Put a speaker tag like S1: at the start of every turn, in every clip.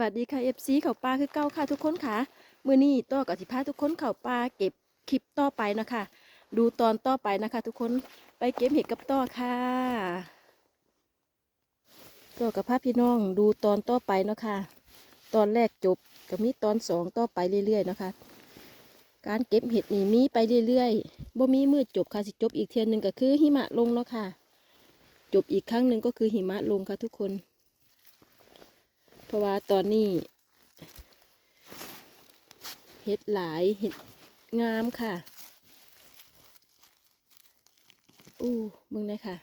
S1: วัสดีค่ะ FC เขาปลาคือเก้าค่ะทุกคนค่ะมื้อนี้ต่อกับสิพาทุกคนเขาปลาเก็บคลิปต่อไปนะคะ ดูตอนต่อไปนะคะ ทุกคนไปเก็บเห็ดกับต่อค่ะต่อกับพาพี่น้องดูตอนต่อไปนะค่ะตอนแรกจบก็มีตอนสองต่อไปเรื่อยๆนะคะ การเก็บเห็ดนี่มีไปเรื่อยๆบ่มีมืดจบค่ะสิจบอีกเทียนหนึ่งก็คือหิมะลงเนาะค่ะ จบอีกครั้งหนึ่งก็คือหิมะลงค่ะทุกคน ราะว่าตอนนี้เห็ดหลายเห็ดงามค่ะอู้มึงเลยค่ะ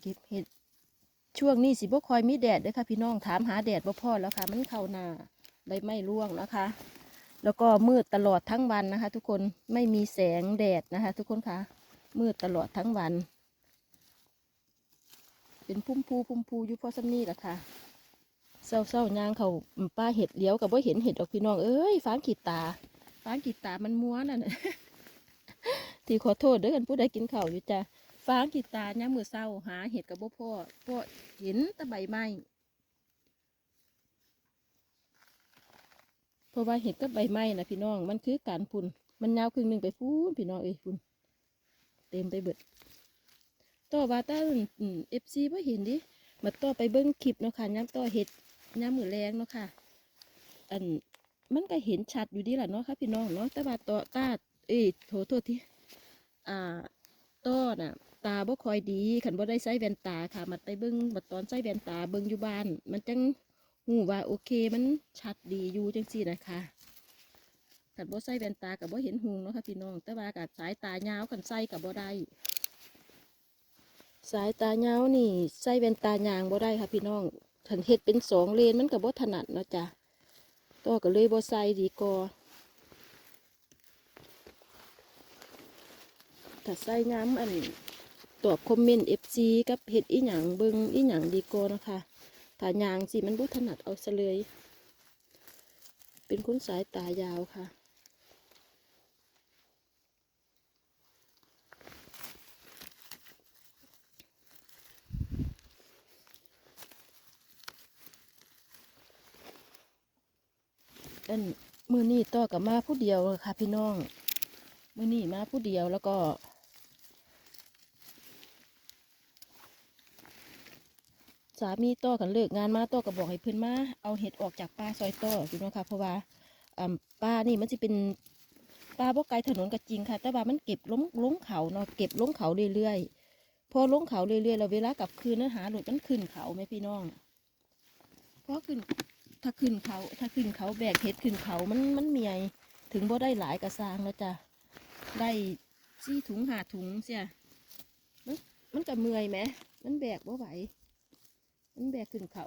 S1: เก็บเห็ดช่วงนี้สิบ่คอยมีแดดเด้อค่ะ พี่น้องถามหาแดดบ่พอแล้วค่ะ มันเข้านาใบไม้ร่วงนะคะ แล้วก็มืดตลอดทั้งวันนะคะ ทุกคนไม่มีแสงแดดนะคะ ทุกคนคะมืดตลอดทั้งวัน เป็นพุ่มพูพุ่มพูอยู่พอสำนี่แหละค่ะเศร้าเศร้ายางเขาป้าเห็ดเลี้ยวกับว่าเห็นเห็ดออกพี่น้องเอ้ยฟางขีดตาฟางขีดตามันม้วนน่ะที่ขอโทษเด้อกันผู้ใดกินเข้าอยู่จ้ะฟางขีดตาเนี่ยมือเศร้าหาเห็ดกับบ่พ่อพ่อเห็นตะใบไม้เพราะว่าเห็ดกับใบไม้นะพี่น้องมันคือการพุ่นมันยาวครึ่งหนึ่งไปพูนพี่น้องเอ้ยพุ่นเต็มไปเบิด ต่อว่าต้เอฟซีพ่เห็นดิมาต่อไปเบิ้งคลิปเนาะค่ะย้ำต่อเห็ดย้ำมือแรงเนาะค่ะ อันมันก็เห็นชัดอยู่ดีแหละเนาะค่ะพี่น้องเนาะแต่ว่าต่อตาเอ้ยโทษโทษทีอ่าต่อน่ะ ตาบ่คอยดีขันบ่ได้ใส่แว่นตาค่ะมาไปเบิ้งมาตอนใส่แว่นตาเบิ้งอยู่บ้าน มันจังหูว่าโอเคมันชัดดีอยู่จังซี่นะคะขันบ่ใส่แว่นตากับบ่เห็นหูเนาะค่ะพี่น้อง แต่ว่ากับสายตายาวขันใส่กับบ่ได้ สายตาเงานี่ใส่แว่นตายางบ่ได้ค่ะพี่น้องถันเฮ็ดเป็นสองเลนมันก็บ่ถนัดเนาะจ้ะต่อก็เลยบ่ใส่ดีกว่าถ้าใส่ย้ำอันตอบคอมเมนต์ FC กับเฮ็ดอีหยังเบิงอีหยังดีกว่านะคะถ้ายางสิมันบ่ถนัดเอาซะเลย เป็นคนสายตายาวค่ะ อันมือนี่ต่อกับมาผู้เดียวค่ะ พี่น้อง มือนี่มาผู้เดียวแล้วก็ สามีต่อกันเลิกงานมาต่อกับบอกให้เพื่อนมา เอาเห็ดออกจากป่าซอยต่อพี่น้องค่ะเพราะว่าป่านี่มันจะเป็นป่าบ่ไกลถนนก็จริงค่ะ แต่ว่ามันเก็บล้มล้มเขาเนาะเก็บล้มเขาเรื่อยๆพอล้มเขาเรื่อยๆเราเวลากลับคืนเนื้อหาหลุดมันขึ้นเขาไหมพี่น้องพอขึ้น ถ้าขึ้นเขา ถ้าขึ้นเขาแบกเห็ดขึ้นเขามันมันเมียถึงบ่ได้หลายกระซางแล้วจ้ะได้ซี่ถุงหาถุงเสียมันมันก็เมื่อยไหมมันแบกบ่ไหวมันแบกขึ้นเขา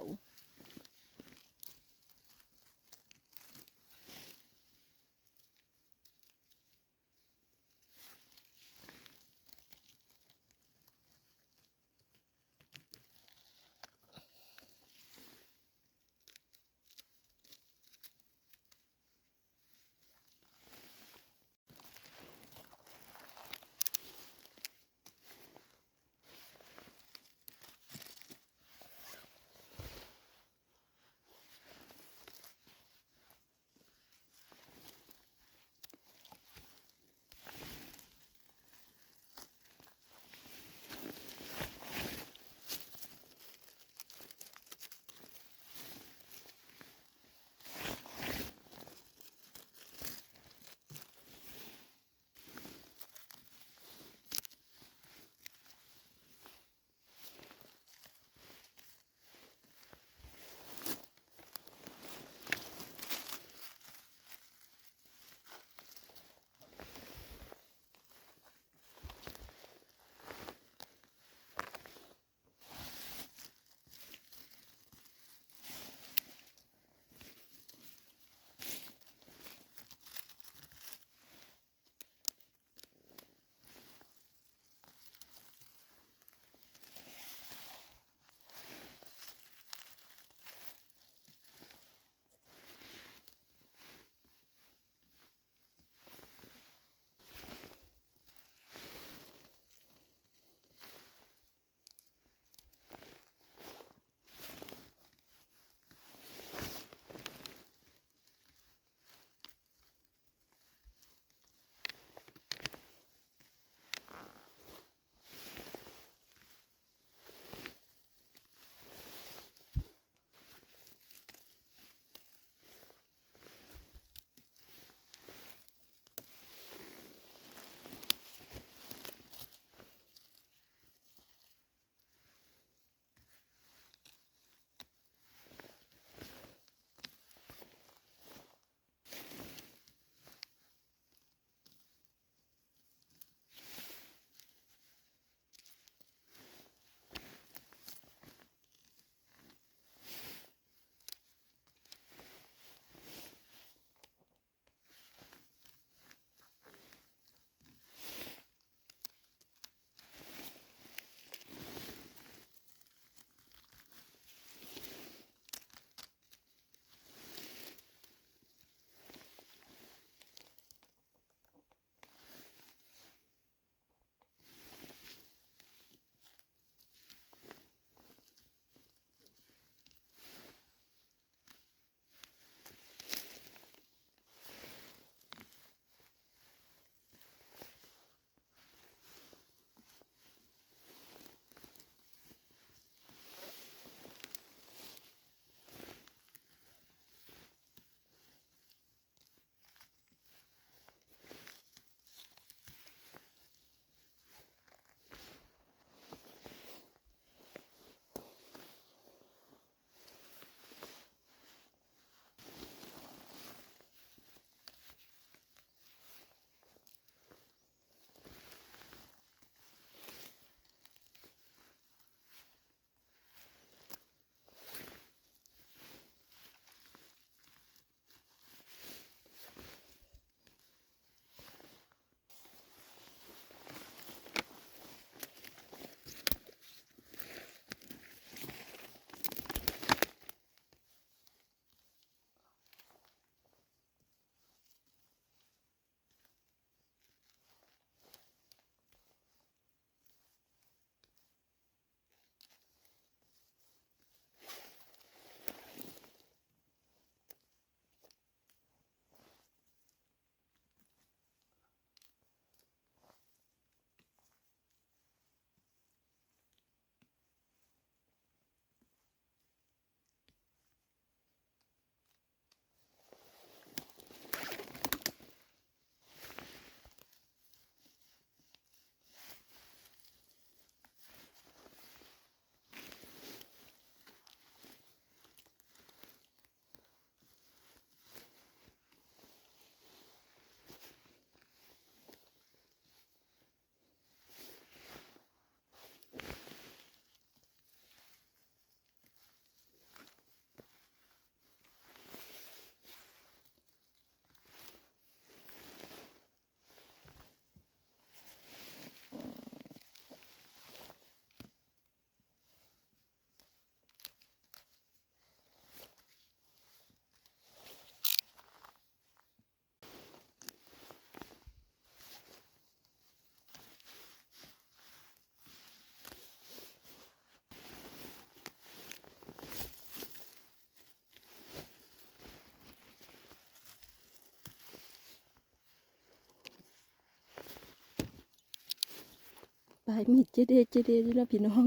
S1: ปลายมีดเจเดเจเดอยู่เนาะพี่น้อง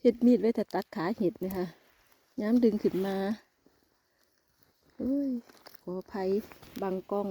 S1: เห็ดมีดไว้แต่ตัดขาเห็ดนะคะย้ำดึงขึ้นมาโอ้ยขออภัยบังกล้อง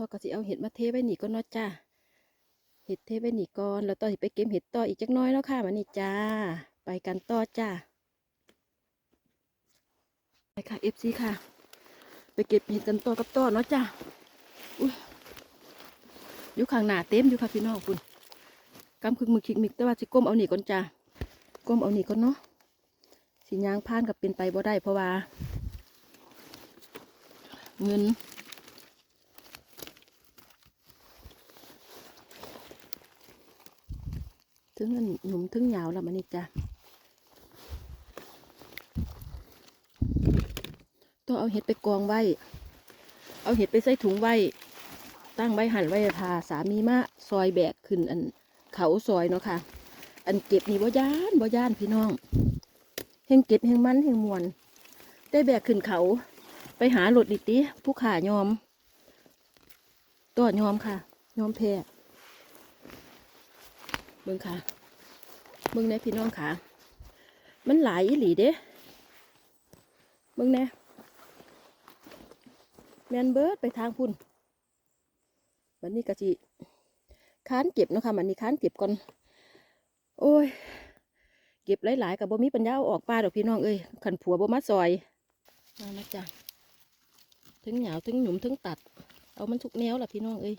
S1: อก็สิเอาเห็ดมาเทไว้นี่ก็นอจ้าเห็ดเทไว้นี่ก่อนแล้วต่อสิไปเก็บเห็ดต่ออีกจักน้อยแล้วค่ะมานี่จ้า ไปกันต่อจ้าไปค่ะเอฟซีค่ะ ไปเก็บเห็ดกันต่อกับต่อเนาะจ้าอุ้ยอยู่ข้างหน้าเต็มอยู่ค่ะพี่น้องคุณกำคึกมือคิกมิกแต่ว่าสิก้มเอาหนีก่อนจ้าก้มเอาหนีก่อนเนาะสิยางพานกับเป็นไปบ่ได้เพราะว่า เงิน ถึงอันหนุ่มถึงยาวแล้วมันนี่จ้ะต้องเอาเห็ดไปกองไว้ เอาเห็ดไปใส่ถุงไว้ ตั้งไว้หั่นไว้ทาสามีมาซอยแบกขึ้นอันเขาซอยเนาะค่ะ อันเก็บนี่บ่ย่านบ่ย่านพี่น้องเฮงเก็บเฮงมันเฮงมวน ได้แบกขึ้นเขา ไปหาหลดดิติผู้ขายอมตัวยอมค่ะ ยอมแพ้ เบิ่งค่ะเบิ่งแน่พี่น้องค่ะ มันหลายอีหลีเด้เบิ่งแน่แมนเบิร์ดไปทางพุ่นวันนี้กะจิค้านเก็บเนาะค่ะวันนี้ค้านเก็บก่อน โอ้ย เก็บหลายๆกับบ่มีปัญญาเอาออกป่าดอกพี่น้องเอ้ยขันผัวบ่มาซอยมานะจ๊ะถึงเหงาถึงหยุมถึงตัด เอามันทุกแนวล่ะพี่น้องเอ้ย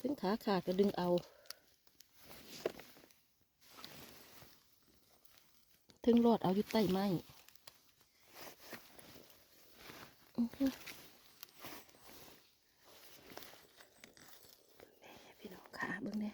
S1: ถึงขาขาดก็ดึงเอา ถึงรอดเอาอยู่ใต้ไม้อื้อหือแม่พี่น้องขาเบิ่งแน่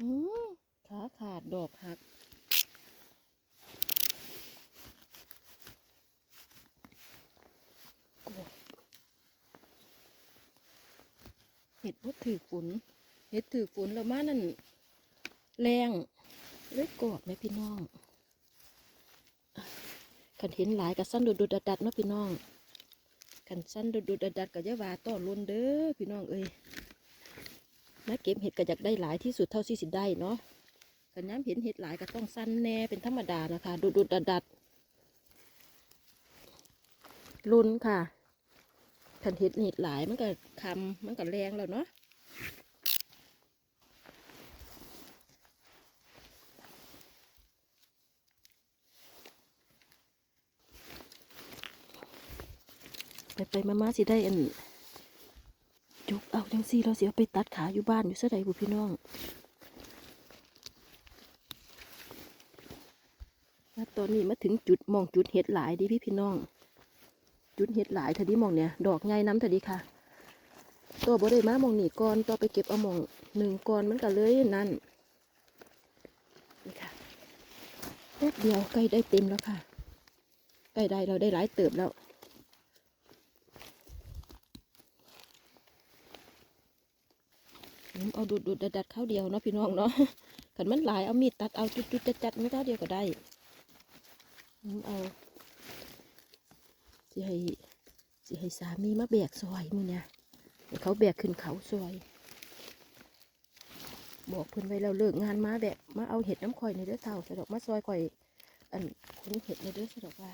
S1: อืมขาขาดดอกหัก เห็ดว่าถือฝนเห็ดถือฝนแล้วมานั่น แรงเลยกอดไหมพี่น้องขันเห็นหลายกับสั้นดุดๆดัดเนาะพี่น้องขันสั้นดุดๆดัดกับยาวาต้อนลุนเด้อพี่น้องเอ้ย มาเก็บเห็ดก็อยากได้หลายที่สุดเท่าที่สิได้เนาะขันย้ำเห็นเห็ดหลายก็ต้องสั้นแน่เป็นธรรมดานะคะดุดๆดัดลุนค่ะขันเห็ดเห็ดหลายมันก็คำมันก็แรงแล้วเนาะไปไปมามาสิได้อัน จุกเอาจังซี่เราเสียไปตัดขาอยู่บ้านอยู่เสยดบุพี่น้องมาตอนนี้มาถึงจุดมองจุดเห็ดหลายดิพี่พี่น้อง จุดเห็ดหลายเถอดิหมองเนี่ยดอกใหญ่น้ำเถอดิค่ะ ตัวบ่ได้มามองหนีก่อนตัวไปเก็บเอามองหนึ่งก่อนมันก็เลยนั่นนี่ค่ะแป๊บเดียวใกล้ได้เต็มแล้วค่ะใกล้ได้เราได้หลายเติบแล้ว อืม เอาดูดดูดดัดดัดข้าวเดียวเนาะพี่น้องเนาะขันมันหลายเอามีดตัดเอาจุดจุดจัดจัดไม่เข้าเดียวก็ได้เอาสิให้สิให้สามีมาแบกซอยมือเนี่ยเขาแบกขึ้นเขาซอย บอกเพิ่นไว้แล้วเลิกงานมาแบบมาเอาเห็ดน้ำข่อยในเด้อเท่าสะดอกมาซอยข่อยอันคนเห็ดในเด้อสะดอกว่า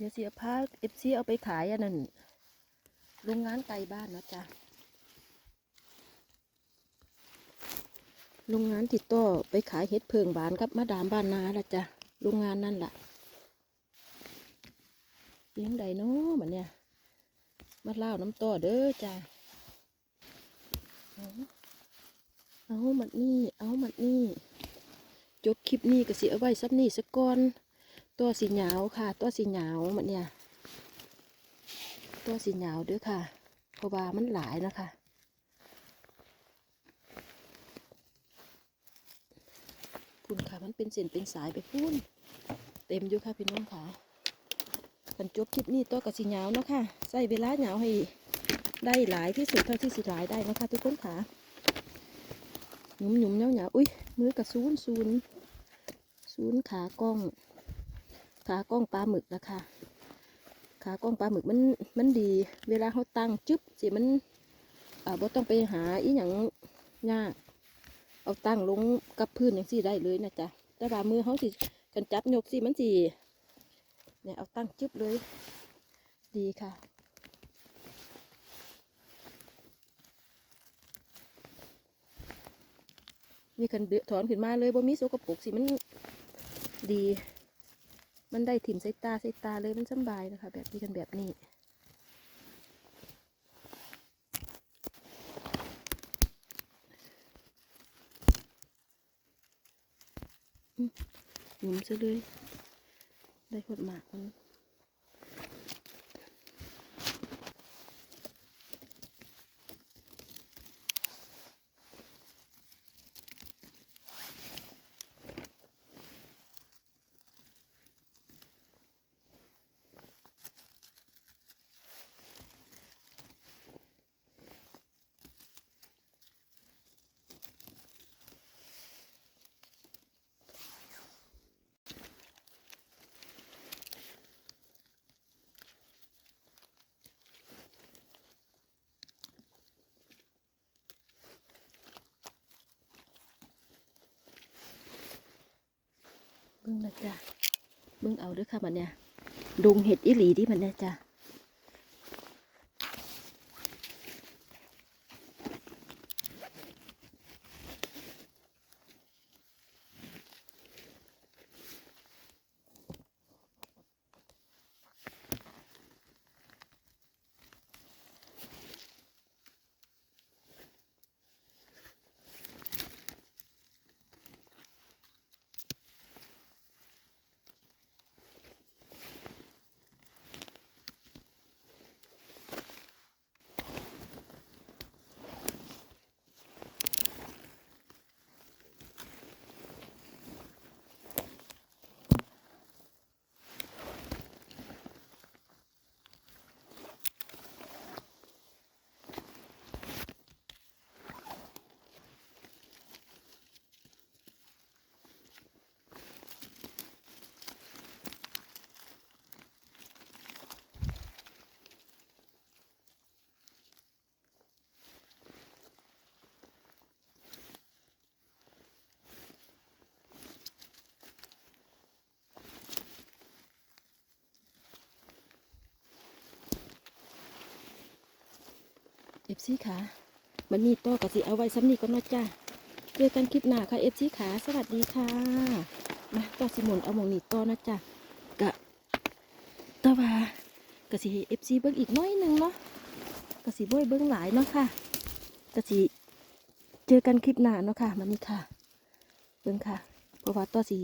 S1: เดี๋ยวเสียพาเอฟซีเอาไปขายอันนั้นโรงงานไกลบ้านนะจ้ะโรงงานติดต่อไปขายเห็ดเพิงบานกับมาดามบ้านนาละจ้ะโรงงานนั่นล่ะเลี้ยงใดเนาะมันเนี่ยมาเล่าน้ำต่อเด้อจ้ะเอาเอามันนี่ เอามันนี่ จบคลิปนี้ก็สิเอาไว้ซับนี่สักก่อน ตัวสีเหงาวค่ะ ตัวสีเหงาวมันเนี่ย ตัวสีเหงาวด้วยค่ะเพราะว่ามันหลายนะคะคุณค่ะมันเป็นเส้นเป็นสายไปพุ่นเต็มอยู่ค่ะพี่น้องค่ะกันจบคลิปนี้ตัวกับสีเหงาวเนาะค่ะใส่เวลาเหงาวให้ได้หลายที่สุดเท่าที่สิหลายได้นะคะทุกคนค่ะหนุ่มหนุ่มๆเหงาเหงาๆอุ้ยมือกับซูนซูนซูนขากล้อง ขากล้องปลาหมึกนะคะขากล้องปลาหมึกมันมันดี เวลาเขาตั้งจึ๊บสิมันอ่าบ่ต้องไปหาอีหยังยากเอาตั้งลงกับพื้นอย่างสี่ได้เลยนะจ๊ะแต่ว่ามือเขาสิกันจับยกสิมันสิเนี่ยเอาตั้งจึ๊บเลย ดีค่ะนี่กันถอนขึ้นมาเลยบ่มีโสกปรกสิมันดี มันได้ถิ่มใส่ตาใส่ตาเลยมันสำบายนะคะ แบบนี้กันแบบนี้อืมหนุ่มซะเลย ได้ขดหมากมัน พึ่งนะจ๊ะเบิ่งเอาด้วยค่ะมันเนี่ยดงเห็ดอีหลีดิมันเนี่ยจ้ะ เอฟซีขามันนี่ต่อกับสิเอาไว้ซ้ำนี่ก็นอจ้าเจอกันคลิปหน้าค่ะเอฟซีขาสวัสดีค่ะมาต่อสิหมุนเอาหมองนี่ต่อนะจ้ากะตะวากะสิเอฟซีเบิ้งอีกน้อยหนึงเนาะกะสิบ่อยเบิ้งหลายเนาะค่ะกะสิเจอกันคลิปหน้าเนาะค่ะมันนี่ค่ะเบิ้งค่ะ เพราะว่าต่อสิ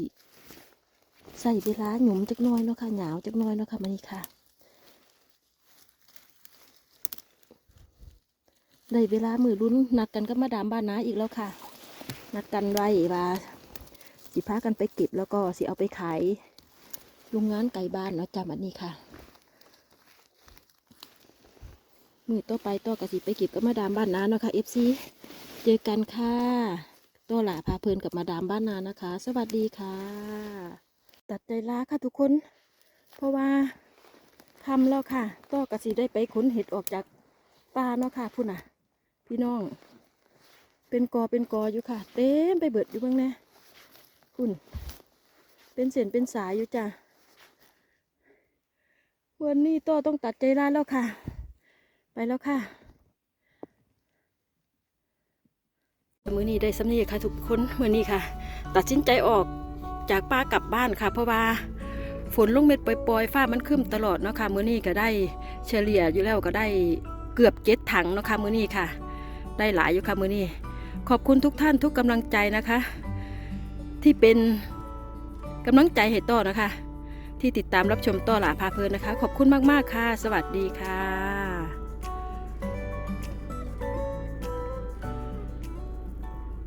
S1: ใส่เวลาหยุมจักน้อยเนาะค่ะหนาวจักน้อยเนาะค่ะมันนี่ค่ะ ได้เวลามือลุ้นนัดกันก็มาดามบ้านนาอีกแล้วค่ะ นัดกันไว้ว่าสิพากันไปเก็บแล้วก็สิเอาไปขายโรงงานไก่บ้านเนาะจำอันนี้ค่ะ มือต่อไปต่อกับสิไปเก็บกับมาดามบ้านนาเนาะค่ะเอฟซีเจอกันค่ะต่อหล่าพาเพลินกับมาดามบ้านนานะคะ สวัสดีค่ะ ตัดใจลาค่ะทุกคน เพราะว่าทำแล้วค่ะต่อกับสิได้ไปขนเห็ดออกจากป่าเนาะค่ะพุ่นน่ะ พี่น้อง เป็นกอเป็นกออยู่ค่ะ เต็มไปเบิดอยู่บ้างแน่คุณ เป็นเส้นเป็นสายอยู่จ้ะวันนี้ต่อต้องตัดใจลาแล้วค่ะ ไปแล้วค่ะ มือนี้ได้สำเนียค่ะ ทุกคนมือนี้ค่ะ ตัดสินใจออกจากป้ากลับบ้านค่ะ เพราะว่าฝนลงเม็ดปล่อยๆ ฟ้ามันครึ้มตลอดเนาะค่ะ มือนี้ก็ได้เฉลี่ยอยู่แล้วก็ได้เกือบเจ็ดถังเนาะค่ะ มือนี้ค่ะ ได้หลายอยู่ค่ะมือนี้ขอบคุณทุกท่านทุกกำลังใจนะคะ ที่เป็นกำลังใจให้ต้อนะคะ ที่ติดตามรับชมต่อหลาพาเพลินนะคะ ขอบคุณมากๆค่ะ สวัสดีค่ะ